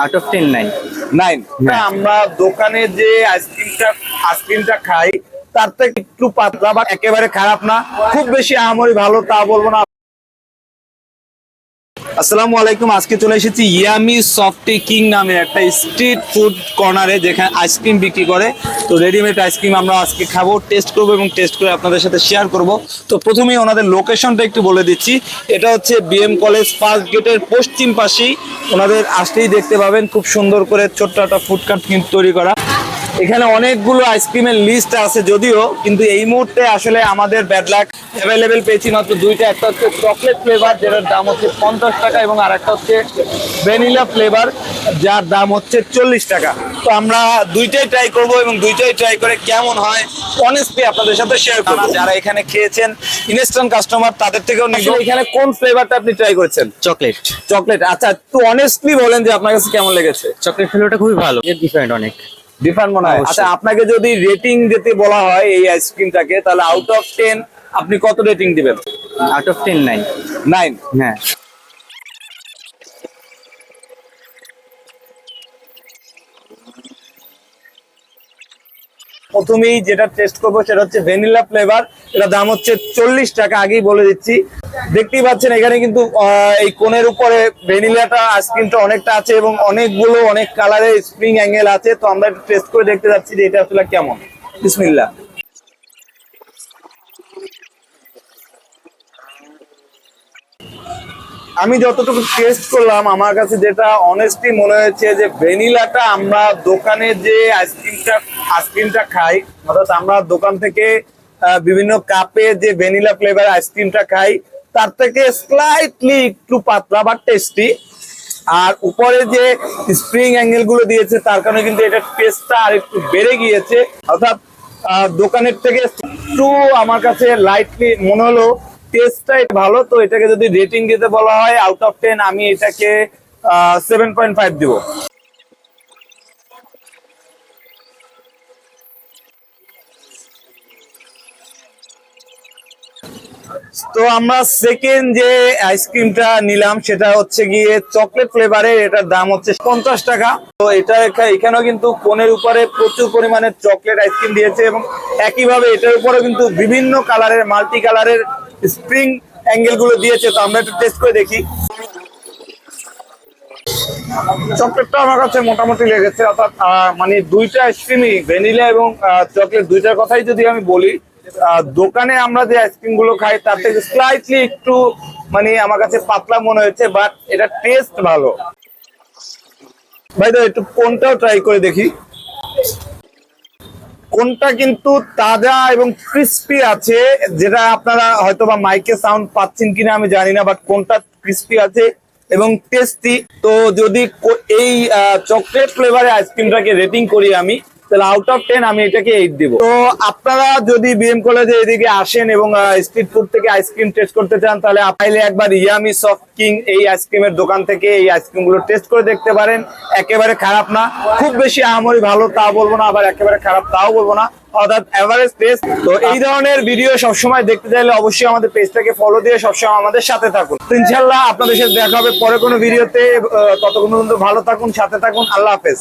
Out of ten nine nine. আমরা দোকানে যে আইসক্রিমটা আইসক্রিমটা খাই তার থেকে একটু পাতলা বা একেবারে খারাপ না। খুব বেশি আহামরি ভালো তা বলব না। আসসালামু আলাইকুম, আজকে চলে এসেছি ইয়ামি সফটি কিং নামে একটা স্ট্রিট ফুড কর্নারে যেখানে আইসক্রিম বিক্রি করে। তো রেডিমেড আইসক্রিম আমরা আজকে খাব, টেস্ট করব এবং টেস্ট করে আপনাদের সাথে শেয়ার করব। তো প্রথমেই ওনাদের লোকেশনটা একটু বলে দিচ্ছি। এটা হচ্ছে বিএম কলেজ ফার্স্ট গেটের পশ্চিম পাশেই। ওনাদের আসতেই দেখতে পাবেন, খুব সুন্দর করে ছোট্ট একটা ফুড কার্ট কিন্তু তৈরি করা। এখানে অনেকগুলো আইসক্রিমের লিস্ট আছে যদিও কিন্তু এই মুহূর্তে আসলে আমাদের ব্যাড লাক অ্যাভেলেবেল পেয়েছি মাত্র দুইটা। একটা হচ্ছে চকলেট ফ্লেভার যেটার দাম হচ্ছে পঞ্চাশ টাকা এবং আর একটা হচ্ছে ভ্যানিলা ফ্লেভার যার দাম হচ্ছে চল্লিশ টাকা। তো আমরা দুইটাই ট্রাই করব এবং দুইটাই ট্রাই করে কেমন হয় অনেস্টলি আপনাদের সাথে শেয়ার করব। যারা এখানে খেয়েছেন ইনস্ট্যান্ট কাস্টমার তাদের থেকেও নিব। এখানে কোন ফ্লেভারটা আপনি ট্রাই করেছেন? চকলেট চকলেট আচ্ছা একটু অনেস্টলি বলেন যে আপনার কাছে কেমন লেগেছে। চকলেট ফ্লেভারটা খুবই ভালো। ডিফারেন্ট অনেক। ডিফারেন্ট মনে হয়। আচ্ছা আপনাকে যদি রেটিং দিতে বলা হয় এই আইসক্রিমটাকে তাহলে আউট অফ টেন আপনি কত রেটিং দিবেন? Out of ten nine nine হ্যাঁ। প্রথমেই যেটা টেস্ট করব সেটা হচ্ছে ভ্যানিলা ফ্লেভার এটা দাম হচ্ছে চল্লিশ টাকা, আগেই বলে দিচ্ছি। দেখতেই পাচ্ছেন, এখানে কিন্তু এই কোণের উপরে ভ্যানিলাটা আইসক্রিমটা অনেকটা আছে এবং অনেকগুলো, অনেক কালারের স্প্রিং অ্যাঙ্গেল আছে। তো আমরা একটু টেস্ট করে দেখতে যাচ্ছি যে এটা আসলে কেমন। বিসমিল্লা আমি যতটুকু টেস্ট করলাম, আমার কাছে যেটা অনেস্টলি মনে হয়েছে যে ভ্যানিলাটা আমরা দোকানে যে আইসক্রিমটা আইসক্রিমটা খাই, অর্থাৎ আমরা দোকান থেকে বিভিন্ন কাপে যে ভ্যানিলা ফ্লেভার আইসক্রিমটা খাই, তার থেকে স্লাইটলি একটু পাতলা বা টেস্টি আর উপরে যে স্প্রিং অ্যাঙ্গেলগুলো দিয়েছে, তার কারণে কিন্তু এটা টেস্টটা আর একটু বেড়ে গিয়েছে। অর্থাৎ দোকানের থেকে একটু আমার কাছে লাইটলি মনে হলো টেস্টটাই ভালো, তো এটাকে যদি রেটিং দিতে বলা হয় আউট অফ টেন আমি এটাকে সেভেন পয়েন্ট ফাইভ দিব। তো আমরা সেকেন্ড যে আইসক্রিমটা নিলাম, সেটা হচ্ছে গিয়ে চকলেট ফ্লেভারের এটার দাম হচ্ছে পঞ্চাশ টাকা। তো এটা এখা- এখানেও কিন্তু কোনের উপরে প্রচুর পরিমাণে চকলেট আইসক্রিম দিয়েছে এবং একইভাবে এটার উপরেও কিন্তু বিভিন্ন কালারের মাল্টি কালারের স্প্রিং অ্যাঙ্গেলগুলো দিয়েছে, তো আমরা একটু টেস্ট করে দেখি। চকলেটটা আমার কাছে মোটামুটি লেগেছে, অর্থাৎ মানে দুইটা আইসক্রিমই, ভ্যানিলা এবং চকলেট দুইটার কথাই যদি আমি বলি দোকানে আমরা যে আইসক্রিমগুলো খাই তার থেকে স্লাইটলি একটু মানে আমার কাছে পাতলা মনে হয়েছে বাট এটা টেস্ট ভালো। ভাই একটু কোনটাও ট্রাই করে দেখি। কোনটা কিন্তু তাজা এবং ক্রিস্পি আছে, যেটা আপনারা হয়তো বা মাইকে সাউন্ড পাচ্ছেন কিনা আমি জানি না বাট কোনটা ক্রিস্পি আছে এবং টেস্টি তো যদি এই চকলেট ফ্লেভারের আইসক্রিমটাকে রেটিং করি আমি তাহলে আউট অফ টেন আমি এটাকে এইট দিব। তো আপনারা যদি বিএম কলেজে এদিকে আসেন এবং স্ট্রিট ফুড থেকে আইসক্রিম টেস্ট করতে চান, তাহলে চাইলে একবার ইয়ামি সফট কিং এই আইসক্রিমের দোকান থেকে এই আইসক্রিমগুলো টেস্ট করে দেখতে পারেন। একেবারে খারাপ না। খুব বেশি আহামরি ভালো তা বলব না, আবার একেবারে খারাপ তাও বলব না। এই ধরনের ভিডিও সবসময় দেখতে চাইলে অবশ্যই আমাদের পেজটাকে ফলো দিয়ে সবসময় আমাদের সাথে থাকুন। ইনশাল্লাহ আপনাদের সাথে দেখা হবে পরে কোনো ভিডিওতে ততক্ষণ পর্যন্ত ভালো থাকুন, সাথে থাকুন। আল্লাহ হাফেজ।